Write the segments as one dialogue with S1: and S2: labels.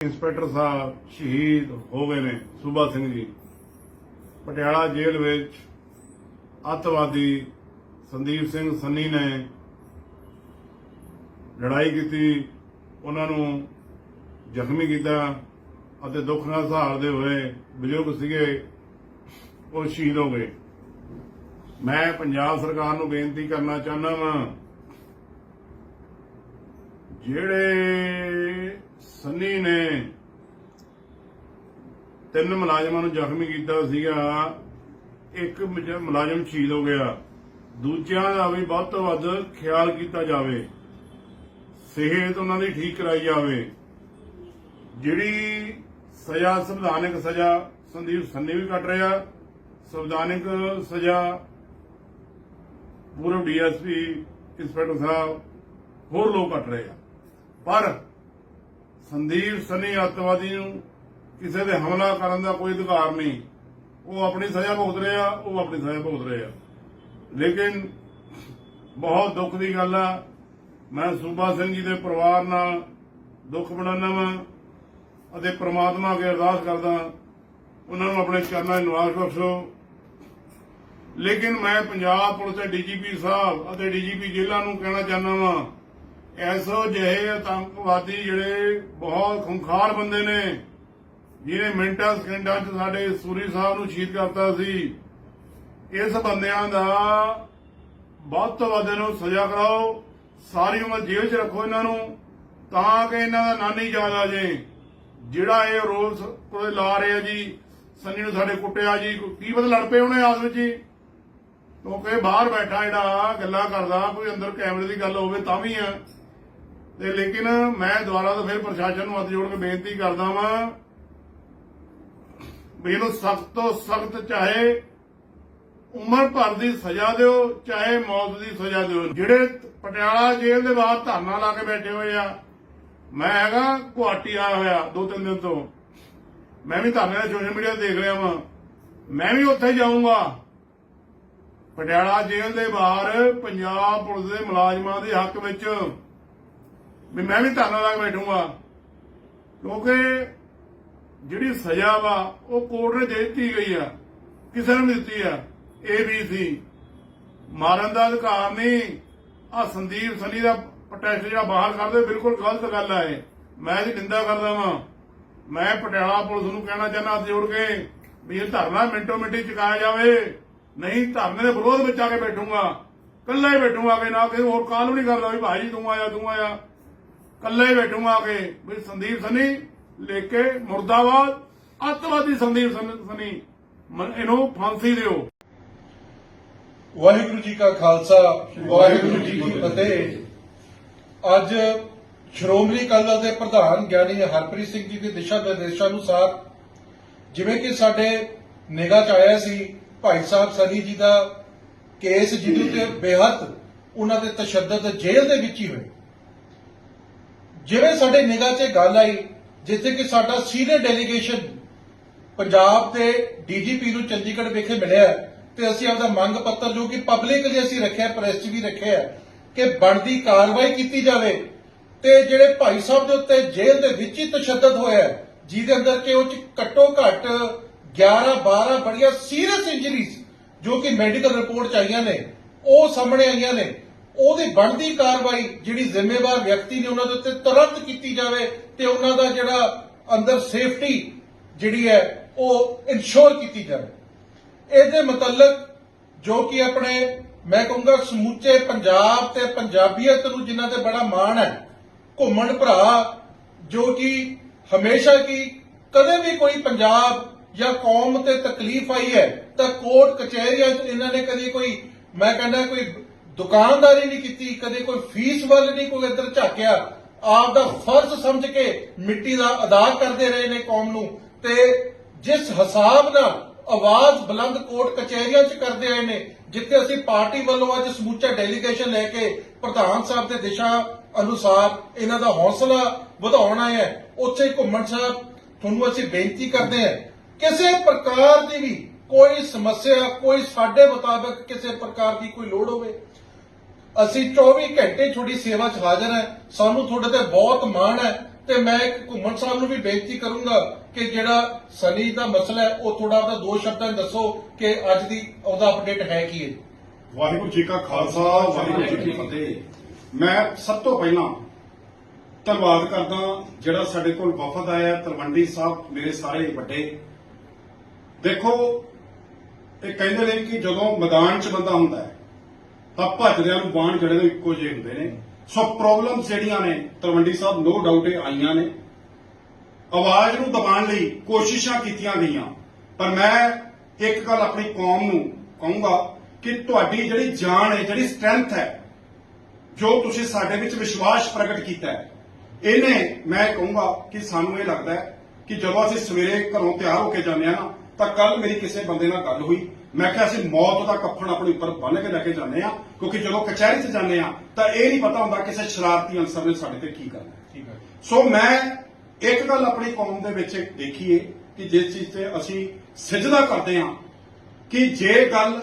S1: Inspector ਸਾਹਿਬ ਸ਼ਹੀਦ ਹੋ ਗਏ ਨੇ ਸੂਬਾ ਸਿੰਘ ਜੀ। ਪਟਿਆਲਾ ਜੇਲ੍ਹ ਵਿੱਚ ਅਤਵਾਦੀ ਸੰਦੀਪ ਸਿੰਘ ਸੰਨੀ ਨੇ ਲੜਾਈ ਕੀਤੀ। ਉਹਨਾਂ ਨੂੰ ਜ਼ਖਮੀ ਕੀਤਾ ਅਤੇ ਦੁੱਖ ਨਾਲ ਸਹਾਰਦੇ ਹੋਏ ਬਜ਼ੁਰਗ ਸੀਗੇ, ਉਹ ਸ਼ਹੀਦ ਹੋ ਗਏ। ਮੈਂ ਪੰਜਾਬ ਸਰਕਾਰ ਨੂੰ ਬੇਨਤੀ ਕਰਨਾ ਚਾਹੁੰਦਾ ਵਾਂ, ਜਿਹੜੇ ਸੰਨੀ ਨੇ ਤਿੰਨ ਮੁਲਾਜ਼ਮਾਂ ਨੂੰ ਜ਼ਖਮੀ ਕੀਤਾ ਸੀਗਾ। ਇੱਕ ਮੁਲਾਜ਼ਮ ਸ਼ਹੀਦ ਹੋ ਗਿਆ। ਦੂਜਿਆਂ ਦਾ ਵੀ ਵੱਧ ਤੋਂ ਵੱਧ ਖਿਆਲ ਕੀਤਾ ਜਾਵੇ। ਸਿਹਤ ਉਹਨਾਂ ਦੀ ਠੀਕ ਕਰਾਈ ਜਾਵੇ। ਜਿਹੜੀ ਸਜ਼ਾ, ਸੰਵਿਧਾਨਕ ਸਜ਼ਾ, ਸੰਦੀਪ ਸੰਨੀ ਵੀ ਕੱਟ ਰਿਹਾ। ਸੰਵਿਧਾਨਕ ਸਜ਼ਾ ਪੂਰਵ ਡੀਐਸਪੀ ਇੰਸਪੈਕਟਰ ਸਾਹਿਬ ਹੋਰ ਲੋਕ ਕੱਟ ਰਹੇ ਆ। ਪਰ ਸੰਦੀਪ ਸਨੀ ਅੱਤਵਾਦੀ ਨੂੰ ਕਿਸੇ ਦੇ ਹਮਲਾ ਕਰਨ ਦਾ ਕੋਈ ਅਧਿਕਾਰ ਨਹੀਂ। ਉਹ ਆਪਣੀ ਸਜ਼ਾ ਭੁਗਤ ਰਿਹਾ ਉਹ ਆਪਣੀ ਸਜ਼ਾ ਭੁਗਤ ਰਿਹਾ ਲੇਕਿਨ ਬਹੁਤ ਦੁੱਖ ਦੀ ਗੱਲ ਆ, ਮੈਂ ਸੂਬਾ ਸਿੰਘ ਜੀ ਦੇ ਪਰਿਵਾਰ ਨਾਲ ਦੁੱਖ ਵੰਡਾਉਂਦਾ ਵਾਂ ਅਤੇ ਪ੍ਰਮਾਤਮਾ ਅੱਗੇ ਅਰਦਾਸ ਕਰਦਾ ਉਹਨਾਂ ਨੂੰ ਆਪਣੇ ਚਰਨਾਂ 'ਚ ਨਿਵਾਸ ਬਖਸ਼ੋ। ਲੇਕਿਨ ਮੈਂ ਪੰਜਾਬ ਪੁਲਿਸ ਦੇ ਡੀਜੀਪੀ ਸਾਹਿਬ ਅਤੇ ਡੀਜੀਪੀ ਜੇਲ੍ਹਾਂ ਨੂੰ ਕਹਿਣਾ ਚਾਹੁੰਦਾ ਵਾਂ ਐਸੋ ਜਿਹੇ ਆਤੰਕਵਾਦੀ ਜਿਹੜੇ ਬਹੁਤ ਖੁੰਖਾਰ ਬੰਦੇ ਨੇ, ਜਿਹਨੇ ਮਿੰਟਾਂ, ਸਕਿੰਟਾਂ 'ਚ ਸਾਡੇ ਸੂਰੀ ਸਾਹਿਬ ਨੂੰ ਸ਼ਹੀਦ ਕਰਤਾ ਸੀ, ਇਸ ਬੰਦਿਆਂ ਦਾ ਵੱਧ ਤੋਂ ਵੱਧ ਨੂੰ ਸਜ਼ਾ ਕਰਾਓ, ਸਾਰੀ ਉਮਰ ਜੇਲ੍ਹ 'ਚ ਰੱਖੋ ਇਹਨਾਂ ਨੂੰ, ਤਾਂ ਕਿ ਇਹਨਾਂ ਦਾ ਨਾਨੀ ਯਾਦ ਆ ਜੇ ਜਿਹੜਾ ਇਹ ਰੋਲ ਕੋਲੇ ਲਾ ਰਿਹਾ ਜੀ, ਸੰਨੀ ਨੂੰ ਸਾਡੇ ਕੁੱਟਿਆ ਜੀ ਕੀ ਪਤਾ ਲੜ ਪਏ ਉਹਨੇ ਆਸ ਵਿੱਚ ਹੀ ਕਿਉਂਕਿ ਬਾਹਰ ਬੈਠਾ ਜਿਹੜਾ ਗੱਲਾਂ ਕਰਦਾ, ਕੋਈ ਅੰਦਰ ਕੈਮਰੇ ਦੀ ਗੱਲ ਹੋਵੇ ਤਾਂ ਵੀ ਆ। ਤੇ ਲੇਕਿਨ ਮੈਂ ਦੁਬਾਰਾ ਤੋਂ ਫਿਰ ਪ੍ਰਸ਼ਾਸਨ ਨੂੰ ਹੱਥ ਜੋੜ ਕੇ ਬੇਨਤੀ ਕਰਦਾ ਵਾਂ ਵੀ ਇਹਨੂੰ ਸਖਤ ਤੋਂ ਸਖਤ ਚਾਹੇ ਉਮਰ ਭਰ ਦੀ ਸਜ਼ਾ ਦਿਓ, ਚਾਹੇ ਮੌਤ ਦੀ ਸਜ਼ਾ ਦਿਓ। ਜਿਹੜੇ ਪਟਿਆਲਾ ਜੇਲ੍ਹ ਦੇ ਬਾਹਰ ਧਰਨਾ ਲਾ ਕੇ ਬੈਠੇ ਹੋਏ ਆ, ਮੈਂ ਹੈਗਾ ਗੁਹਾਟੀ ਆਇਆ ਹੋਇਆ ਦੋ ਤਿੰਨ ਦਿਨ ਤੋਂ। ਮੈਂ ਵੀ ਧਰਨੇ ਸੋਸ਼ਲ ਮੀਡੀਆ ਦੇਖ ਰਿਹਾ ਵਾਂ। ਮੈਂ ਵੀ ਉੱਥੇ ਜਾਊਂਗਾ। ਪਟਿਆਲਾ ਜੇਲ੍ਹ ਦੇ ਬਾਹਰ ਪੰਜਾਬ ਪੁਲਿਸ ਦੇ ਮੁਲਾਜ਼ਮਾਂ ਦੇ ਹੱਕ ਵਿੱਚ ਵੀ ਮੈਂ ਵੀ ਧਰਨਾ ਲਾ ਕੇ ਬੈਠੂੰਗਾ। ਕਿਉਂਕਿ ਜਿਹੜੀ ਸਜ਼ਾ ਵਾ, ਉਹ ਕੋਰਟ ਨੇ ਦੇ ਦਿੱਤੀ ਗਈ ਆ। ਕਿਸੇ ਨੂੰ ਨਹੀਂ ਦਿੱਤੀ ਆ। ਏਬੀਸੀ ਮਾਰਨ ਦਾ ਅਧਿਕਾਰ ਨਹੀਂ। ਆ ਸੰਦੀਪ ਸਨੀ ਦਾ ਪ੍ਰੋਟੈਸਟ ਜਿਹੜਾ ਬਾਹਰ ਕਰਦੇ ਬਿਲਕੁਲ ਗਲਤ ਗੱਲ ਆ ਇਹ। ਮੈਂ ਇਹਦੀ ਨਿੰਦਾ ਕਰਦਾ ਵਾਂ। ਮੈਂ ਪਟਿਆਲਾ ਪੁਲਿਸ ਨੂੰ ਕਹਿਣਾ ਚਾਹੁੰਦਾ ਜੋੜ ਕੇ ਵੀ ਇਹ ਧਰਨਾ ਮਿੰਟੋ ਮਿੰਟੀ ਚੁਕਾਇਆ ਜਾਵੇ। ਨਹੀਂ, ਧਰਨੇ ਦੇ ਵਿਰੋਧ ਵਿੱਚ ਆ ਕੇ ਬੈਠੂਗਾ। ਇਕੱਲਾ ਹੀ ਬੈਠੂਗਾ ਕਿ ਨਾ ਕਿ ਹੋਰ ਕਾਲ ਵੀ ਨਹੀਂ ਕਰਦਾ ਵੀ ਭਾਈ ਤੂੰ ਆਇਆ ਤੂੰ ਆਇਆ। ਕੱਲੇ ਹੀ ਬੈਠੂੰਗਾ ਕਿ ਵੀ ਸੰਦੀਪ ਸਨੀ ਲੈ ਕੇ ਮੁਰਦਾਬਾਦ ਅੱਤਵਾਦੀ ਸੰਦੀਪ ਸਨ- ਇਹਨੂੰ ਫਾਂਸੀ ਦਿਓ।
S2: ਵਾਹਿਗੁਰੂ ਜੀ ਕਾ ਖਾਲਸਾ ਵਾਹਿਗੁਰੂ ਜੀ ਕੀ ਫਤਿਹ। ਅੱਜ ਸ਼੍ਰੋਮਣੀ ਅਕਾਲੀ ਦਲ ਦੇ ਪ੍ਰਧਾਨ ਗਿਆਨੀ ਹਰਪ੍ਰੀਤ ਸਿੰਘ ਜੀ ਦੇ ਦਿਸ਼ਾ ਨਿਰਦੇਸ਼ਾਂ ਅਨੁਸਾਰ ਜਿਵੇਂ ਕਿ ਸਾਡੇ ਨਿਗਾਹ ਚ ਆਇਆ ਸੀ ਭਾਈ ਸਾਹਿਬ ਸਨੀ ਜੀ ਦਾ ਕੇਸ ਜਿਹਦੇ ਤੇ ਬੇਹੱਦ ਉਹਨਾਂ ਦੇ ਤਸ਼ੱਦਦ ਜੇਲ੍ਹ ਦੇ ਵਿੱਚ ਹੀ ਹੋਏ। ਜਿਵੇਂ ਸਾਡੇ ਨਿਗਾਹ 'ਚ ਗੱਲ ਆਈ, ਜਿੱਥੇ ਕਿ ਸਾਡਾ ਸੀਨੀਅਰ ਡੈਲੀਗੇਸ਼ਨ ਪੰਜਾਬ ਦੇ ਡੀਜੀਪੀ ਨੂੰ ਚੰਡੀਗੜ੍ਹ ਵਿਖੇ ਮਿਲਿਆ ਤੇ ਅਸੀਂ ਆਪਦਾ ਮੰਗ ਪੱਤਰ ਜੋ ਕਿ ਪਬਲਿਕਲੀ ਅਸੀਂ ਰੱਖਿਆ, ਪ੍ਰੈਸ 'ਚ ਵੀ ਰੱਖਿਆ ਕਿ ਬਣਦੀ ਕਾਰਵਾਈ ਕੀਤੀ ਜਾਵੇ। ਤੇ ਜਿਹੜੇ ਭਾਈ ਸਾਹਿਬ ਦੇ ਉੱਤੇ ਜੇਲ੍ਹ ਦੇ ਵਿੱਚ ਹੀ ਤਸ਼ੱਦਦ ਹੋਇਆ ਜਿਹਦੇ ਅੰਦਰ ਕਿ ਉਹ 'ਚ ਘੱਟੋ ਘੱਟ 11 12 ਬੜੀਆਂ ਸੀਰੀਅਸ ਇੰਜਰੀਜ਼ ਜੋ ਕਿ ਮੈਡੀਕਲ ਰਿਪੋਰਟ ਚ ਆਈਆਂ ਨੇ, ਉਹ ਸਾਹਮਣੇ ਆਈਆਂ ਨੇ। ਉਹਦੀ ਬਣਦੀ ਕਾਰਵਾਈ ਜਿਹੜੀ ਜ਼ਿੰਮੇਵਾਰ ਵਿਅਕਤੀ ਨੇ ਉਹਨਾਂ ਦੇ ਉੱਤੇ ਤੁਰੰਤ ਕੀਤੀ ਜਾਵੇ ਤੇ ਉਹਨਾਂ ਦਾ ਜਿਹੜਾ ਅੰਦਰ ਸੇਫਟੀ ਜਿਹੜੀ ਹੈ ਉਹ ਇਨਸ਼ੋਰ ਕੀਤੀ ਜਾਵੇ। ਇਹਦੇ ਮੁਤਲਕ ਜੋ ਕਿ ਆਪਣੇ, ਮੈਂ ਕਹੂੰਗਾ ਸਮੁੱਚੇ ਪੰਜਾਬ ਤੇ ਪੰਜਾਬੀਅਤ ਨੂੰ ਜਿਨ੍ਹਾਂ ਤੇ ਬੜਾ ਮਾਣ ਹੈ, ਘੁੰਮਣ ਭਰਾ, ਜੋ ਕਿ ਹਮੇਸ਼ਾ ਕੀ ਕਦੇ ਵੀ ਕੋਈ ਪੰਜਾਬ ਜਾਂ ਕੌਮ ਤੇ ਤਕਲੀਫ ਆਈ ਹੈ ਤਾਂ ਕੋਰਟ ਕਚਹਿਰੀਆਂ 'ਚ ਇਹਨਾਂ ਨੇ ਕਦੀ ਕੋਈ, ਮੈਂ ਕਹਿੰਦਾ ਕੋਈ ਦੁਕਾਨਦਾਰੀ ਨਹੀਂ ਕੀਤੀ, ਕਦੇ ਕੋਈ ਫੀਸ ਵੱਲ ਨਹੀਂ, ਕੋਈ ਇੱਧਰ ਝਾਕਿਆ। ਆਪ ਦਾ ਫਰਜ਼ ਸਮਝ ਕੇ ਮਿੱਟੀ ਦਾ ਅਦਾ ਕਰਦੇ ਰਹੇ ਨੇ ਕੌਮ ਨੂੰ। ਤੇ ਜਿਸ ਹਿਸਾਬ ਨਾਲ ਆਵਾਜ਼ ਬੁਲੰਦ ਕੋਰਟ ਕਚਹਿਰੀਆਂ 'ਚ ਕਰਦੇ ਆਏ ਨੇ, ਜਿੱਥੇ ਅਸੀਂ ਪਾਰਟੀ ਵੱਲੋਂ ਅੱਜ ਸਮੁੱਚਾ ਡੈਲੀਗੇਸ਼ਨ ਲੈ ਕੇ ਪ੍ਰਧਾਨ ਸਾਹਿਬ ਦੇ ਦਿਸ਼ਾ ਅਨੁਸਾਰ ਇਹਨਾਂ ਦਾ ਹੌਸਲਾ ਵਧਾਉਣਾ ਹੈ। ਉੱਥੇ ਘੁੰਮਣ ਸਾਹਿਬ, ਤੁਹਾਨੂੰ ਅਸੀਂ ਬੇਨਤੀ ਕਰਦੇ ਹਾਂ, ਕਿਸੇ ਪ੍ਰਕਾਰ ਦੀ ਵੀ ਕੋਈ ਸਮੱਸਿਆ, ਕੋਈ ਸਾਡੇ ਮੁਤਾਬਕ ਕਿਸੇ ਪ੍ਰਕਾਰ ਦੀ ਕੋਈ ਲੋੜ ਹੋਵੇ ਅਸੀਂ 24 ਘੰਟੇ ਤੁਹਾਡੀ ਸੇਵਾ 'ਚ ਹਾਜ਼ਰ ਹੈ। ਸਾਨੂੰ ਤੁਹਾਡੇ ਤੇ ਬਹੁਤ ਮਾਣ ਹੈ ਤੇ ਮੈਂ ਇੱਕ ਘੁੰਮਣ ਸਾਹਿਬ ਨੂੰ ਵੀ ਬੇਨਤੀ ਕਰੂੰਗਾ ਕਿ ਜਿਹੜਾ ਸਨੀ ਦਾ ਮਸਲਾ ਹੈ, ਉਹ ਥੋੜਾ ਉਹਦਾ ਦੋ ਸ਼ਬਦਾਂ 'ਚ ਦੱਸੋ ਕਿ ਅੱਜ ਦੀ ਉਹਦਾ ਅਪਡੇਟ ਹੈ ਕੀ ਹੈ।
S3: ਵਾਹਿਗੁਰੂ ਜੀ ਕਾ ਖਾਲਸਾ, ਵਾਹਿਗੁਰੂ ਜੀ ਕੀ ਫਤਿਹ। ਮੈਂ ਸਭ ਤੋਂ ਪਹਿਲਾਂ ਧੰਨਵਾਦ ਕਰਦਾ ਜਿਹੜਾ ਸਾਡੇ ਕੋਲ ਵਫਦ ਆਇਆ ਤਲਵੰਡੀ ਸਾਹਿਬ, ਮੇਰੇ ਸਾਰੇ ਵੱਡੇ। ਦੇਖੋ, ਇਹ ਕਹਿੰਦੇ ਨੇ ਕਿ ਜਦੋਂ ਮੈਦਾਨ 'ਚ ਬੰਦਾ ਹੁੰਦਾ ਹੈ ਤਾਂ ਭੱਜਦਿਆਂ ਨੂੰ ਬਾਣ ਜਿਹੜੇ ਨੇ ਇੱਕੋ ਜਿਹੇ ਹੁੰਦੇ ਨੇ। ਸੋ ਪ੍ਰੋਬਲਮ ਜਿਹੜੀਆਂ ਨੇ, ਤਲਵੰਡੀ ਸਾਹਿਬ ਨੋ ਡਾਊਟ ਇਹ ਆਈਆਂ ਨੇ। ਆਵਾਜ਼ ਨੂੰ ਦਬਾਉਣ ਲਈ ਕੋਸ਼ਿਸ਼ਾਂ ਕੀਤੀਆਂ ਗਈਆਂ। ਪਰ ਮੈਂ ਇੱਕ ਗੱਲ ਆਪਣੀ ਕੌਮ ਨੂੰ ਕਹੂੰਗਾ ਕਿ ਤੁਹਾਡੀ ਜਿਹੜੀ ਜਾਨ ਹੈ, ਜਿਹੜੀ ਸਟਰੈਂਥ ਹੈ, ਜੋ ਤੁਸੀਂ ਸਾਡੇ ਵਿੱਚ ਵਿਸ਼ਵਾਸ ਪ੍ਰਗਟ ਕੀਤਾ ਹੈ, ਇਹਨੇ ਮੈਂ ਕਹੂੰਗਾ ਕਿ ਸਾਨੂੰ ਇਹ ਲੱਗਦਾ ਹੈ ਕਿ ਜਦੋਂ ਅਸੀਂ ਸਵੇਰੇ ਘਰੋਂ ਤਿਆਰ ਹੋ ਕੇ ਜਾਂਦੇ ਆ ਨਾ, ਤਾਂ ਕੱਲ ਮੇਰੀ ਕਿਸੇ ਬੰਦੇ ਨਾਲ ਗੱਲ ਹੋਈ। ਮੈਂ ਕਿਹਾ ਅਸੀਂ ਮੌਤ ਦਾ ਕੱਫਣ ਆਪਣੇ ਉੱਪਰ ਬੰਨ੍ਹ ਕੇ ਲੈ ਕੇ ਜਾਂਦੇ ਆ ਕਿਉਂਕਿ ਜਦੋਂ ਕਚਹਿਰੀ 'ਚ ਜਾਂਦੇ ਆ ਤਾਂ ਇਹ ਨਹੀਂ ਪਤਾ ਹੁੰਦਾ ਕਿਸੇ ਸ਼ਰਾਰਤੀ ਅਨਸਰ ਨੇ ਸਾਡੇ ਤੇ ਕੀ ਕਰਨਾ।
S2: ਠੀਕ ਹੈ।
S3: ਸੋ ਮੈਂ ਇੱਕ ਗੱਲ ਆਪਣੀ ਕੌਮ ਦੇ ਵਿੱਚ ਦੇਖੀਏ ਕਿ ਜਿਸ ਚੀਜ਼ ਤੇ ਅਸੀਂ ਸਿਜਦਾ ਕਰਦੇ ਹਾਂ ਕਿ ਜੇ ਗੱਲ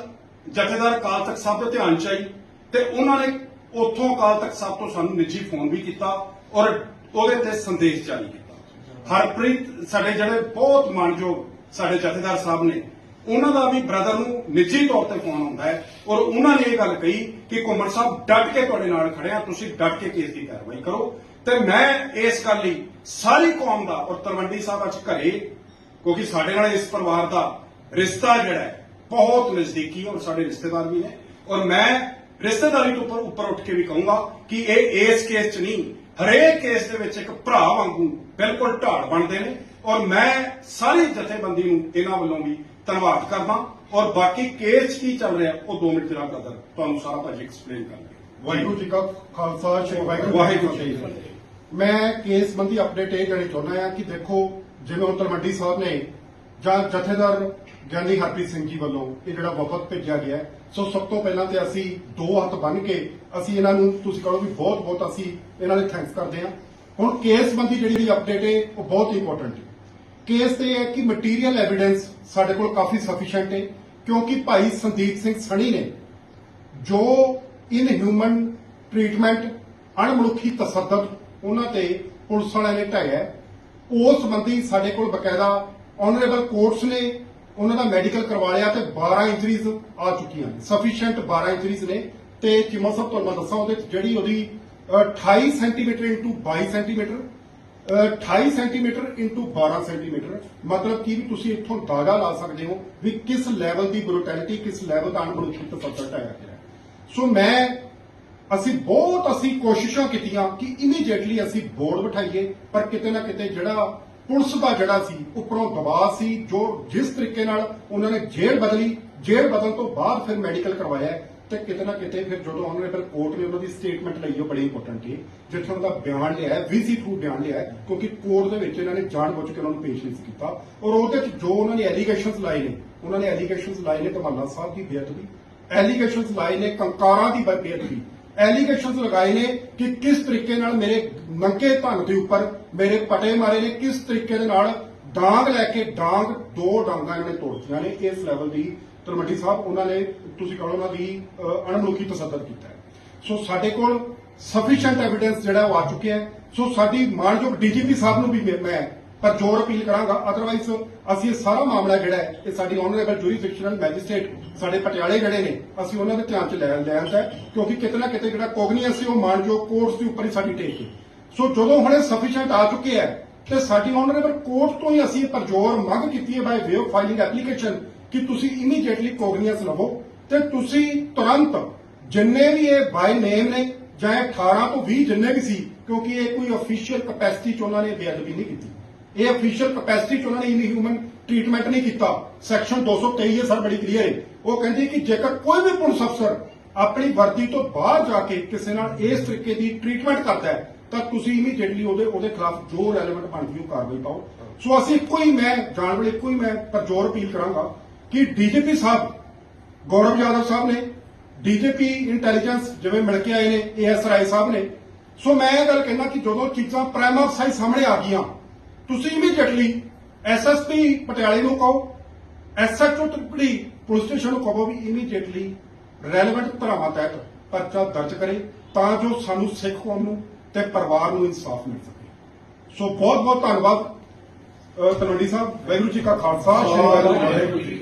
S3: ਜਥੇਦਾਰ ਅਕਾਲ ਤਖਤ ਸਾਹਿਬ ਦੇ ਧਿਆਨ ਚ ਆਈ ਤੇ ਉਹਨਾਂ ਨੇ ਉੱਥੋਂ ਅਕਾਲ ਤਖਤ ਸਾਹਿਬ ਤੋਂ ਸਾਨੂੰ ਨਿੱਜੀ ਫੋਨ ਵੀ ਕੀਤਾ ਔਰ ਉਹਦੇ ਤੇ ਸੰਦੇਸ਼ ਜਾਰੀ ਕੀਤਾ। ਹਰਪ੍ਰੀਤ ਸਾਡੇ ਜਿਹੜੇ ਬਹੁਤ ਮਾਨਯੋਗ ਸਾਡੇ ਜਥੇਦਾਰ ਸਾਹਿਬ ਨੇ ਉਹਨਾਂ ਦਾ ਵੀ ਬ੍ਰਦਰ ਨੂੰ ਨਿੱਜੀ ਤੌਰ ਤੇ ਫੋਨ ਆਉਂਦਾ ਹੈ ਔਰ ਉਹਨਾਂ ਨੇ ਇਹ ਗੱਲ ਕਹੀ ਕਿ ਘੁੰਮਣ ਸਾਹਿਬ ਡਟ ਕੇ ਤੁਹਾਡੇ ਨਾਲ ਖੜੇ ਆ ਤੁਸੀਂ ਡਟ ਕੇ ਕੇਸ ਦੀ ਕਾਰਵਾਈ ਕਰੋ। ਤੇ ਮੈਂ ਇਸ ਗੱਲ ਲਈ ਸਾਰੀ ਕੌਮ ਦਾ ਔਰ ਤਲਵੰਡੀ ਸਾਹਿਬ ਅੱਜ ਘਰੇ, ਕਿਉਂਕਿ ਸਾਡੇ ਨਾਲ ਇਸ ਪਰਿਵਾਰ ਦਾ ਰਿਸ਼ਤਾ ਜਿਹੜਾ ਹੈ, ਬਹੁਤ ਨਜ਼ਦੀਕੀ ਔਰ ਸਾਡੇ ਰਿਸ਼ਤੇਦਾਰ ਵੀ ਨੇ। ਔਰ ਮੈਂ ਰਿਸ਼ਤੇਦਾਰੀ ਤੋਂ ਉੱਪਰ ਉੱਪਰ ਉੱਠ ਕੇ ਵੀ ਕਹੂੰਗਾ ਕਿ ਇਹ ਇਸ ਕੇਸ 'ਚ ਨਹੀਂ, ਹਰੇਕ ਕੇਸ ਦੇ ਵਿੱਚ ਇੱਕ ਭਰਾ ਵਾਂਗੂ ਬਿਲਕੁਲ ਢਾਲ ਬਣਦੇ ਨੇ। ਔਰ ਮੈਂ ਸਾਰੀ ਜਥੇਬੰਦੀ ਨੂੰ ਇਹਨਾਂ ਵੱਲੋਂ ਵੀ ਧੰਨਵਾਦ ਕਰਦਾ ਔਰ ਬਾਕੀ ਕੇਸ ਕੀ ਚੱਲ ਰਿਹਾ ਉਹ 2 ਮਿੰਟ ਜਰਾ ਬ੍ਰਦਰ ਤੁਹਾਨੂੰ ਸਾਰਾ ਭਾਜੀ ਐਕਸਪਲੇਨ ਕਰਨਗੇ
S4: ਵਾਹਿਗੁਰੂ ਜੀ ਕਾ ਖਾਲਸਾ ਸ੍ਰੀ ਵਾਹਿਗੁਰੂ
S3: ਵਾਹਿਗੁਰੂ
S4: ਜੀ ਕੀ ਫਤਿਹ। ਮੈਂ ਕੇਸ ਸੰਬੰਧੀ ਅਪਡੇਟ ਇਹ ਦੇਣੀ ਚਾਹੁੰਦਾ ਹਾਂ ਕਿ ਦੇਖੋ ਜਿਵੇਂ ਹੁਣ ਤਲਵੰਡੀ ਸਾਹਿਬ ਨੇ ਜਾਂ ਜਥੇਦਾਰ ਗਿਆਨੀ ਹਰਪ੍ਰੀਤ ਸਿੰਘ ਜੀ ਵੱਲੋਂ ਇਹ ਜਿਹੜਾ ਵਫਦ ਭੇਜਿਆ ਗਿਆ ਸੋ ਸਭ ਤੋਂ ਪਹਿਲਾਂ ਤੇ ਅਸੀਂ ਦੋ ਹੱਥ ਬੰਨ ਕੇ ਅਸੀਂ ਇਹਨਾਂ ਨੂੰ ਤੁਸੀਂ ਕਹੋ ਵੀ ਬਹੁਤ ਬਹੁਤ ਅਸੀਂ ਇਹਨਾਂ ਦੇ ਥੈਂਕਸ ਕਰਦੇ ਹਾਂ। ਹੁਣ ਕੇਸ ਸੰਬੰਧੀ ਜਿਹੜੀ ਅਪਡੇਟ ਹੈ ਉਹ ਬਹੁਤ ਇੰਪੋਰਟੈਂਟ ਹੈ। ਕੇਸ ਤੇ ਇਹ ਹੈ ਕਿ ਮਟੀਰੀਅਲ ਐਵੀਡੈਂਸ ਸਾਡੇ ਕੋਲ ਕਾਫੀ ਸਫੀਸ਼ੀਐਂਟ ਹੈ ਕਿਉਂਕਿ ਭਾਈ ਸੰਦੀਪ ਸਿੰਘ ਸਣੀ ਨੇ ਜੋ ਇਨਹਿਊਮਨ ਟ੍ਰੀਟਮੈਂਟ ਅਣਮਨੁੱਖੀ ਤਸੱਦਦ ਉਹਨਾਂ ਤੇ ਪੁਲਿਸ ਵਾਲਿਆਂ ਨੇ ਢਾਇਆ ਹੈ। ਉਸ ਸੰਬੰਧੀ ਸਾਡੇ ਕੋਲ ਬਕਾਇਦਾ ਆਨਰੇਬਲ ਕੋਰਟਸ ਨੇ ਉਹਨਾਂ ਦਾ ਮੈਡੀਕਲ ਕਰਵਾ ਲਿਆ ਤੇ 12 ਇੰਜਰੀਜ਼ ਆ ਚੁੱਕੀਆਂ ਨੇ ਸਫੀਸ਼ੀਐਂਟ 12 ਇੰਜਰੀਜ਼ ਨੇ ਤੇ ਚਿਮਾ ਸਾਹਿਬ ਤੁਹਾਨੂੰ ਮੈਂ ਦੱਸਾਂ ਉਹਦੇ ਜਿਹੜੀ ਉਹਦੀ ਅ, 28 centimetre into 22 centimetre 28 centimetre into 12 centimetre. ਮਤਲਬ ਕਿ ਵੀ ਤੁਸੀਂ ਇੱਥੋਂ ਅੰਦਾਜ਼ਾ ਲਾ ਸਕਦੇ ਹੋ ਵੀ ਕਿਸ ਲੈਵਲ ਦੀ ਬਰੋਟੈਲਿਟੀ ਕਿਸ ਲੈਵਲ ਦਾ ਅਣਮਨੁੱਖੀ ਤਸੱਦਦ ਢਾਇਆ ਗਿਆ ਸੋ ਮੈਂ, ਅਸੀਂ ਬਹੁਤ, ਅਸੀਂ ਕੋਸ਼ਿਸ਼ਾਂ ਕੀਤੀਆਂ ਕਿ ਇਮੀਡੀਏਟਲੀ ਅਸੀਂ ਬੋਰਡ ਬਿਠਾਈਏ, ਪਰ ਕਿਤੇ ਨਾ ਕਿਤੇ ਜਿਹੜਾ ਪੁਲਿਸ ਦਾ ਜਿਹੜਾ ਸੀ, ਉੱਪਰੋਂ ਦਬਾਅ ਸੀ, ਜੋ ਜਿਸ ਤਰੀਕੇ ਨਾਲ ਉਹਨਾਂ ਨੇ ਜੇਲ੍ਹ ਬਦਲੀ, ਜੇਲ੍ਹ ਬਦਲਣ ਤੋਂ ਬਾਅਦ ਫਿਰ ਮੈਡੀਕਲ ਕਰਵਾਇਆ ਤੇ ਕਿਤੇ ਨਾ ਕਿਤੇ ਫਿਰ ਜਦੋਂ ਆਨਰੇਬਲ ਕੋਰਟ ਨੇ ਉਹਨਾਂ ਦੀ ਸਟੇਟਮੈਂਟ ਲਈ, ਉਹ ਬੜੀ ਇੰਪੋਰਟੈਂਟ ਹੈ ਜਿੱਥੇ ਉਹਨਾਂ ਦਾ ਬਿਆਨ ਲਿਆ ਹੈ ਵੀਸੀ ਥਰੂ ਬਿਆਨ ਲਿਆ ਹੈ, ਕਿਉਂਕਿ ਕੋਰਟ ਦੇ ਵਿੱਚ ਇਹਨਾਂ ਨੇ ਜਾਣਬੁੱਝ ਕੇ ਉਹਨਾਂ ਨੂੰ ਪੇਸ਼ ਨਹੀਂ ਕੀਤਾ। ਔਰ ਉਹਦੇ ਵਿੱਚ ਜੋ ਉਹਨਾਂ ਨੇ ਐਲੀਗੇਸ਼ਨਸ ਲਾਏ ਨੇ, ਉਹਨਾਂ ਨੇ ਐਲੀਗੇਸ਼ਨਸ ਲਾਏ ਨੇ ਕਮਾਲਾ ਸਾਹਿਬ ਦੀ ਬੇਅਦਬੀ। ਐਲੀਗੇਸ਼ਨਸ ਲਾਏ ਨੇ ਕੰਕਾਰਾਂ ਦੀ ਬੇਅਦਬੀ। ਐਲੀਗੇਸ਼ਨਸ ਲਗਾਏ ਨੇ ਕਿ ਕਿਸ ਤਰੀਕੇ ਨਾਲ ਮੇਰੇ ਨੰਗੇ ਧਨ ਦੇ ਉੱਪਰ ਮੇਰੇ ਪਟੇ ਮਾਰੇ ਨੇ, ਕਿਸ ਤਰੀਕੇ ਦੇ ਨਾਲ ਡਾਂਗ ਲੈ ਕੇ ਡਾਂਗ, ਦੋ ਡਾਂਗਾਂ ਇਹਨਾਂ ਨੇ ਤੋੜਤੀਆਂ ਨੇ ਇਸ ਲੈਵਲ ਦੀ। ਤਰਮੱਟੀ ਸਾਹਿਬ ਉਹਨਾਂ ਨੇ ਤੁਸੀਂ ਕਹੋ ਉਹਨਾਂ ਦੀ ਅਹ, ਅਣਮਨੁੱਖੀ ਤਸੱਦਦ ਕੀਤਾ ਹੈ। ਸੋ ਸਾਡੇ ਕੋਲ ਸਫੀਸ਼ੀਐਂਟ ਐਵੀਡੈਂਸ ਜਿਹੜਾ ਉਹ ਆ ਚੁੱਕਿਆ ਹੈ। ਸੋ ਸਾਡੀ ਮਾਨਯੋਗ ਡੀਜੀਪੀ ਸਾਹਿਬ ਨੂੰ ਵੀ ਮੈਂ- ਮੈਂ ਪਰ ਜ਼ੋਰ ਅਪੀਲ ਕਰਾਂਗਾ। ਅਦਰਵਾਈਜ਼ ਅਸੀਂ ਇਹ ਸਾਰਾ ਮਾਮਲਾ ਜਿਹੜਾ ਹੈ ਇਹ ਸਾਡੀ ਆਨਰੇਬਲ ਜੁਰੀਸਡਿਕਸ਼ਨਲ ਮੈਜਿਸਟ੍ਰੇਟ ਸਾਡੇ ਪਟਿਆਲੇ ਜਿਹੜੇ ਨੇ ਅਸੀਂ ਉਹਨਾਂ ਦੇ ਧਿਆਨ 'ਚ ਲੈ ਲੈਣ ਹੈ। ਕਿਉਂਕਿ ਕਿਤੇ ਨਾ ਕਿਤੇ ਜਿਹੜਾ ਕੋਗਨੀਅੰਸ ਸੀ ਉਹ ਮਾਨਯੋਗ ਕੋਰਟਸ ਦੇ ਉੱਪਰ ਹੀ ਸਾਡੀ ਟੇਕ ਹੈ। ਸੋ ਜਦੋਂ ਹੁਣੇ ਸਫੀਸ਼ੀਐਂਟ ਆ ਚੁੱਕੇ ਹੈ ਤੇ ਸਾਡੀ ਆਨਰੇਬਲ ਕੋਰਟ ਤੋਂ ਹੀ ਅਸੀਂ ਪਰਜੋਰ ਮੰਗ ਕੀਤੀ ਹੈ by way of filing application ਕਿ ਤੁਸੀਂ ਇਮੀਡੀਏਟਲੀ ਕੋਗਨੀਅੰਸ ਲਵੋ ਤੇ ਤੁਸੀਂ ਤੁਰੰਤ ਜਿੰਨੇ ਵੀ ਇਹ ਬਾਈ ਨੇਮ ਨੇ ਜਾਂ ਇਹ 18 ਤੋਂ 20 ਜਿੰਨੇ ਵੀ ਸੀ ਕਿਉਂਕਿ ਇਹ ਕੋਈ ਅਫੀਸ਼ੀਅਲ ਕਪੈਸਿਟੀ ਚ ਉਹਨਾਂ ਨੇ ਬੇਅਦਬੀ ਨਹੀਂ ਕੀਤੀ। ਇਹ ਅਫੀਸ਼ੀਅਲ ਕਪੈਸਿਟੀ ਚ ਉਹਨਾਂ ਨੇ ਇਨਹਿਊਮਨ ਟ੍ਰੀਟਮੈਂਟ ਨਹੀਂ ਕੀਤਾ। ਸੈਕਸ਼ਨ 223 ਹੈ ਸਰ ਬੜੀ ਕਲੀਅਰ ਹੈ। ਉਹ ਕਹਿੰਦੀ ਕਿ ਜੇਕਰ ਕੋਈ ਵੀ ਪੁਲਿਸ ਅਫਸਰ ਆਪਣੀ ਵਰਦੀ ਤੋਂ ਬਾਹਰ ਜਾ ਕੇ ਕਿਸੇ ਨਾਲ ਇਸ ਤਰੀਕੇ ਦੀ ਟ੍ਰੀਟਮੈਂਟ ਕਰਦਾ ਹੈ ਤਾਂ ਤੁਸੀਂ ਇਮੀਡੀਏਟਲੀ ਉਹਦੇ ਉਹਦੇ ਖਿਲਾਫ ਜੋ ਰੈਲੇਵੈਂਟ ਬਣਦੀ ਉਹ ਕਾਰਵਾਈ ਪਾਓ। ਸੋ ਅਸੀਂ ਹੀ ਮੈਂ ਜਾਣ ਵੇਲੇ ਹੀ ਮੈਂ ਪਰਜੋਰ ਅਪੀਲ ਕਰਾਂਗਾ ਕਿ ਡੀਜੀਪੀ ਸਾਹਿਬ, ਗੌਰਵ ਯਾਦਵ ਸਾਹਿਬ ਨੇ, ਡੀਜੀਪੀ ਇੰਟੈਲੀਜੈਂਸ ਜਿਵੇਂ ਮਿਲ ਕੇ ਆਏ ਨੇ ਏਐਸ ਰਾਏ ਸਾਹਿਬ ਨੇ। ਸੋ ਮੈਂ ਇਹ ਗੱਲ ਕਹਿਣਾ ਕਿ ਜਦੋਂ ਚੀਜ਼ਾਂ ਪ੍ਰਾਈਮ ਸਾਈ ਸਾਹਮਣੇ ਆ ਗਈਆਂ, ਤੁਸੀਂ ਇਮੀਡੀਏਟਲੀ ਐਸਐਸਪੀ ਪਟਿਆਲੇ ਨੂੰ ਕਹੋ ਐਸਐਚਓ ਤ੍ਰਿਪੜੀ ਪੁਲਿਸ ਸਟੇਸ਼ਨ ਨੂੰ ਕਹੋ ਵੀ ਇਮੀਡੀਏਟਲੀ ਰੈਲੇਵੈਂਟ ਧਾਰਾਵਾਂ ਤਹਿਤ ਪਰਚਾ ਦਰਜ ਕਰੇ, ਤਾਂ ਜੋ ਸਾਨੂੰ ਸਿੱਖ ਕੌਮ ਨੂੰ ਤੇ ਪਰਿਵਾਰ ਨੂੰ ਇਨਸਾਫ ਮਿਲ ਸਕੇ। ਸੋ ਬਹੁਤ ਬਹੁਤ ਧੰਨਵਾਦ ਤਲਵੰਡੀ ਸਾਹਿਬ, ਵਾਹਿਗੁਰੂ ਜੀ ਕਾ ਖਾਲਸਾ, ਸ਼੍ਰੀ ਵਾਹਿਗੁਰੂ ਜੀ ਕੀ ਫਤਿਹ।